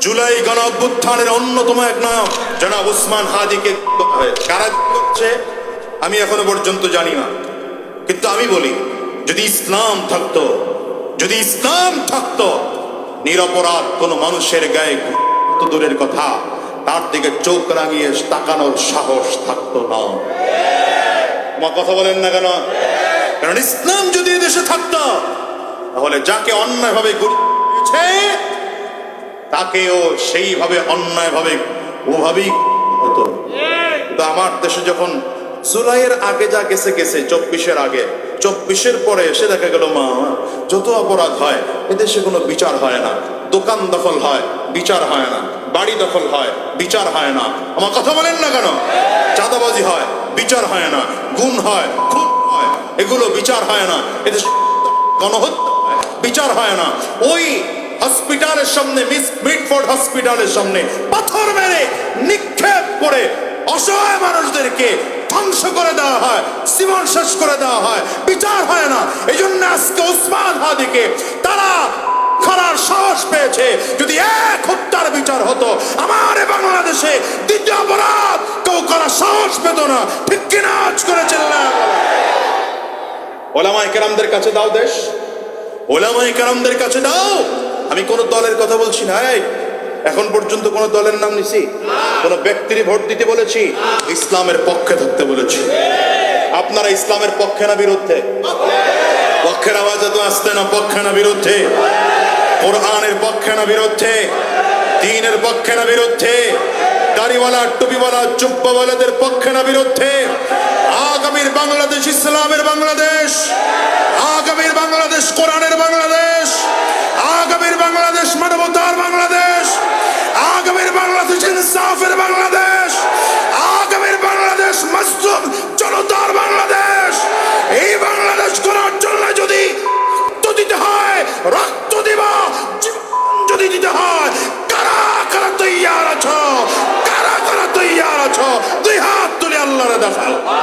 জুলাই গণ অভ্যুত্থানের অন্যতম এক নায়ক জনাব উসমান হাদিকে কারা করছে আমি এখনও পর্যন্ত জানি না। কিন্তু আমি বলি, যদি ইসলাম থাকতো, যদি ইসলাম থাকতো, নিরপরাধ কোনো মানুষের গায়ে তো দূরের কথা, তার দিকে চোখ রাঙিয়ে তাকানোর সাহস থাকতো না। আমার কথা বলেন না কেন? কারণ ইসলাম যদি দেশে থাকতো, তাহলে যাকে অন্যায়ভাবে গুলিছে তাকেও সেইভাবে, অন্যায়ভাবে, ওভাবেই হতো। কিন্তু আমার দেশে যখন জুলাইয়ের আগে যা গেছে গেছে, চব্বিশের আগে, চব্বিশের পরে এসে দেখা গেল, মা, যত অপরাধ হয়, এদেশে কোনো বিচার হয় না। দোকান দখল হয়, বিচার হয় না। বাড়ি দখল হয়, বিচার হয় না। আমার কথা বলেন না কেন? চাঁদাবাজি হয়, বিচার হয় না। গুণ হয়, খুন হয়, এগুলো বিচার হয় না। এদেশে গণহত্যা বিচার হয় না। ওই হসপিটালের সামনে, মিস মিটফোর্ড হসপিটালের সামনে পাথর মেরে নিক্ষেপ করে অসহায় মানুষদেরকে ধ্বংস করে দেওয়া হয়, জীবন শেষ করে দেওয়া হয়। বিচার হয় না। এই জন্য আজকে ওসমান হাদিকে তারা করার সাহস পেয়েছে। যদি এক হত্যার বিচার হতো, আমার বাংলাদেশে দ্বিতীয় অপরাধ কেউ করার সাহস পেত না। ঠিক কিনা আজ চিল্লায় ওলামাই কেরামদের কাছে দাও দেশ। ওলামাই কেরামদের কাছে দাও। আমি কোন দলের কথা বলছি না এখন পর্যন্ত কোন দলের নাম নিছি, কোন ব্যক্তির ভোট দিতে বলেছি, ইসলামের পক্ষে থাকতে বলেছি। আপনারা ইসলামের পক্ষে না বিরুদ্ধে? পক্ষের আওয়াজ তো আসতে না, পক্ষে না বিরুদ্ধে। কোরআনের পক্ষে না বিরুদ্ধে। দিনের পক্ষে না বিরুদ্ধে। দাড়িওয়ালা, টুপিওয়ালা, চুপ্পাওয়ালাদের পক্ষে না বিরুদ্ধে। আগামীর বাংলাদেশ, ইসলামের বাংলাদেশ। 那咋了？